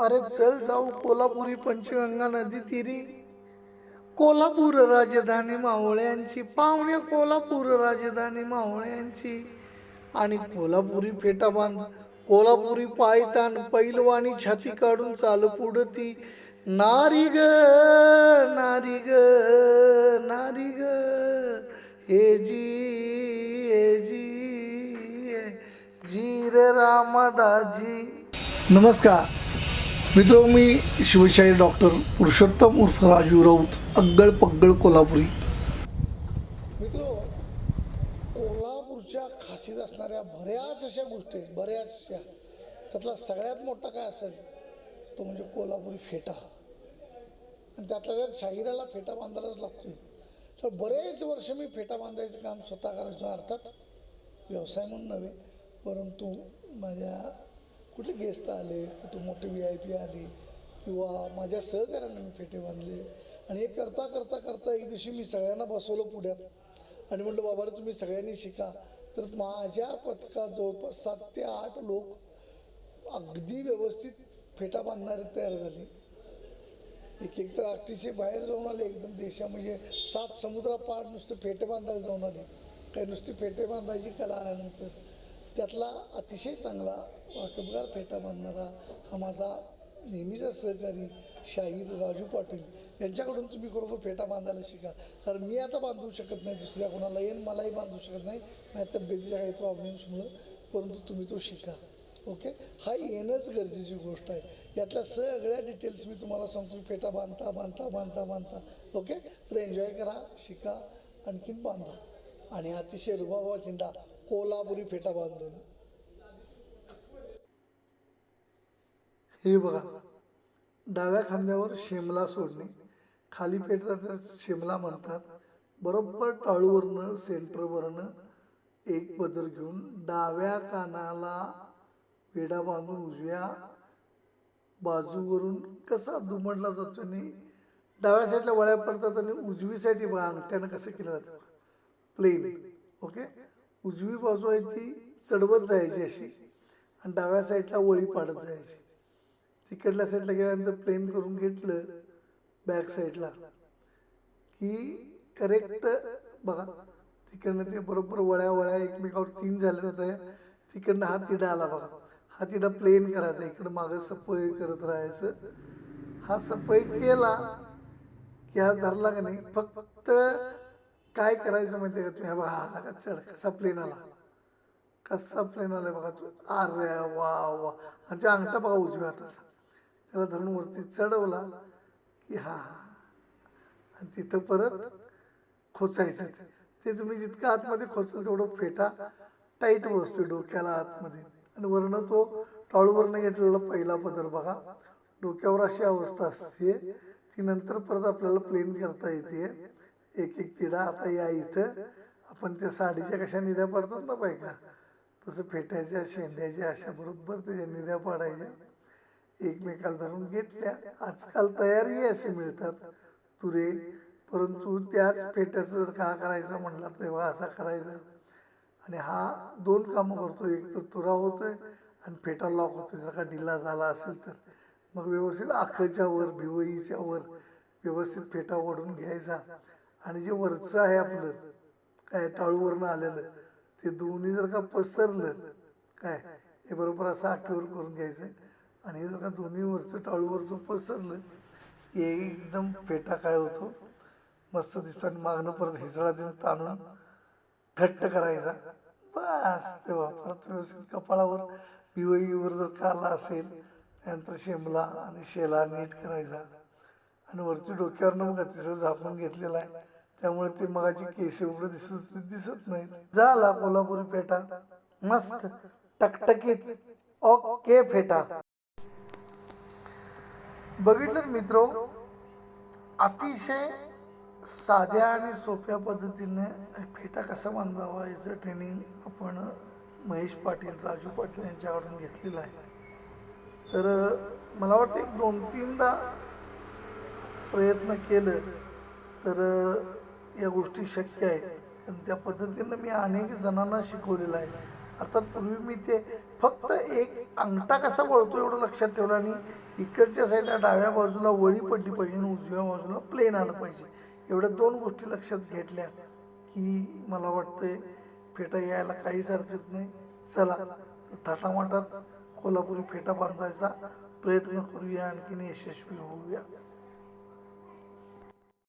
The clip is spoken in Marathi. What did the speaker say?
अरे चल जाऊ कोल्हापुरी पंचगंगा नदी तिरी. कोल्हापूर राजधानी मावळ्यांची पाहुण्या कोल्हापूर राजधानी मावळ्यांची. आणि कोल्हापुरी फेटा बांध कोल्हापुरी पायतान पैलवानी छाती काढून चाल पुढती. नारी ग नारी ग नारी ग हे जी हे जी जी रे रामदाजी. नमस्कार. मित्र मी शिवशाही डॉक्टर पुरुषोत्तम उर्फ राजू राऊत अग्गळ पग्गळ कोल्हापुरी. मित्र कोल्हापूरच्या खासीत असणाऱ्या बऱ्याच अशा गोष्टी आहेत बऱ्याच अशा. त्यातला सगळ्यात मोठा काय असेल तो म्हणजे कोल्हापुरी फेटा. आणि त्यातल्या त्यात शाहिराला फेटा बांधायलाच लागतोय. तर बरेच वर्ष मी फेटा बांधायचं काम स्वतः करायचो अर्थात व्यवसाय म्हणून नव्हे परंतु माझ्या कुठले गेस्ट आले कुठे मोठे व्ही आय पी आले किंवा माझ्या सहकाऱ्यांना मी फेटे बांधले. आणि हे करता करता करता एक दिवशी मी सगळ्यांना बसवलं पुढ्यात आणि म्हटलं बाबा रे तुम्ही सगळ्यांनी शिका. तर माझ्या पथकात जवळपास सात ते आठ लोक अगदी व्यवस्थित फेटा बांधणारे तयार झाले. एक एक तर अतिशय बाहेर जाऊन आले एकदम देशा म्हणजे सात समुद्रापाड नुसते फेटे बांधायला जाऊन आले. काही नुसती फेटे बांधायची कला आल्यानंतर. त्यातला अतिशय चांगला वाकबगार फेटा बांधणारा हा माझा नेहमीचा सहकारी शाहीर राजू पाटील. यांच्याकडून तुम्ही खरोखर फेटा बांधायला शिका. कारण मी आता बांधू शकत नाही दुसऱ्या कोणाला येईन मलाही बांधू शकत नाही. माझ्या तब्येतीच्या काही प्रॉब्लेम्समुळं परंतु तुम्ही तो शिका. ओके? हा येणंच गरजेची गोष्ट आहे. यातल्या सगळ्या डिटेल्स मी तुम्हाला सांगतो. फेटा बांधता बांधता बांधता बांधता. ओके? तर एन्जॉय करा शिका आणखीन बांधा. आणि अतिशय रुबाबा चिंता कोल्हापुरी फेटा बांधून. हे बघा. डाव्या खांद्यावर शेमला सोडणे. खाली पेटचा शेमला म्हणतात. बरोबर टाळूवरनं सेंटरवरनं एक पदर घेऊन डाव्या कानाला वेडा बांधून उजव्या बाजूवरून कसा दुमडला जातो आणि डाव्या साईडला वळ्या पडतात आणि उजवी साईड बघा अंगठ्यानं कसं केलं जातं प्लेन ओके उजवी बाजू आहे ती चढवत जायची अशी आणि डाव्या साईडला वळी पाडत जायची. तिकडल्या साईडला गेल्यानंतर प्लेन करून घेतलं बॅक साईडला की करेक्ट बघा तिकडनं ते बरोबर वळ्या वळ्या एकमेकावर तीन झाले जात तिकडनं हा तिडा आला बघा. हा तिडा प्लेन करायचा इकडं मागं सफाई करत राहायचं. हा सफाई केला की हा धरला का नाही फक्त काय करायचं माहिती का तुम्ही? बघा आला का? चढ कसा प्लेन आला? कसा प्लेन आला बघा तू? अरे वा वा. आणि त्या अंगठा बघा उजव्या हाताचा. त्याला धरून वरती चढवला की हा आणि तिथं परत खोचायचं. ते. तुम्ही जितकं आतमध्ये खोचाल तेवढं फेटा टाईट बसतो डोक्याला आतमध्ये. आणि वरनं तो टाळूवरनं घेतलेला पहिला पदर बघा. डोक्यावर अशी अवस्था असते. ती नंतर परत आपल्याला प्लेन करता येते. एक एक तिडा आता या इथं आपण त्या साडीच्या कशा निऱ्या पाडतात ना बायका? तसं फेटायच्या शेंड्याच्या अशा बरोबर त्याच्या निऱ्या पाडायच्या. एकमेकाला धरून घेतल्या. आजकाल तयारी अशी मिळतात. तुरे परंतु त्याच फेट्याचं जर का करायचं म्हटला तर वा असा करायचा. आणि हा दोन कामं करतो. एक तर तुरा होतोय आणि फेटा लॉक होतोय. जर का ढिला झाला असेल तर. मग व्यवस्थित आखच्या वर भिवईच्या वर व्यवस्थित फेटा ओढून घ्यायचा. आणि जे वरचं आहे आपलं काय टाळूवरनं आलेलं ते दोन्ही जर का पसरलं काय हे बरोबर असं आखीवर करून घ्यायचं. आणि जर का दोन्ही वरचं टाळूवरचं पसरलं की एकदम फेटा काय होतो? मस्त दिसतो आणि मागणं परत हिसळा देऊन ताणून घट्ट करायचा. बस तेव्हा परत व्यवस्थित कपाळावर पिवईवर जर काला असेल त्यानंतर शेमला आणि शेला नीट करायचा. आणि वरती डोक्यावरनं मग तिसरं झाकून घेतलेला आहे. त्यामुळे ते मगाची केस एवढं दिसत दिसत नाहीत. झाला कोल्हापुरी फेटा. मस्त टकटकीत. ओके फेटा. बघितलं मित्र अतिशय साध्या आणि सोप्या पद्धतीने फेटा कसा बांधावा याचं ट्रेनिंग आपण महेश पाटील राजू पाटील यांच्याकडून घेतलेलं आहे. तर मला वाटतं एक दोन तीनदा प्रयत्न केलं तर या गोष्टी शक्य आहेत. आणि त्या पद्धतीनं मी अनेक जणांना शिकवलेलं आहे. अर्थात पूर्वी मी ते फक्त एक अंगठा कसा वळतो एवढं लक्षात ठेवलं आणि इकडच्या साईडला डाव्या बाजूला वळी पडली पाहिजे आणि उजव्या बाजूला प्लेन आलं पाहिजे. एवढ्या दोन गोष्टी लक्षात घेतल्या की मला वाटतंय फेटा यायला काहीच हरकत नाही. चला तर थाटामाटात कोल्हापुरी फेटा बांधायचा प्रयत्न करूया आणखीन यशस्वी होऊया.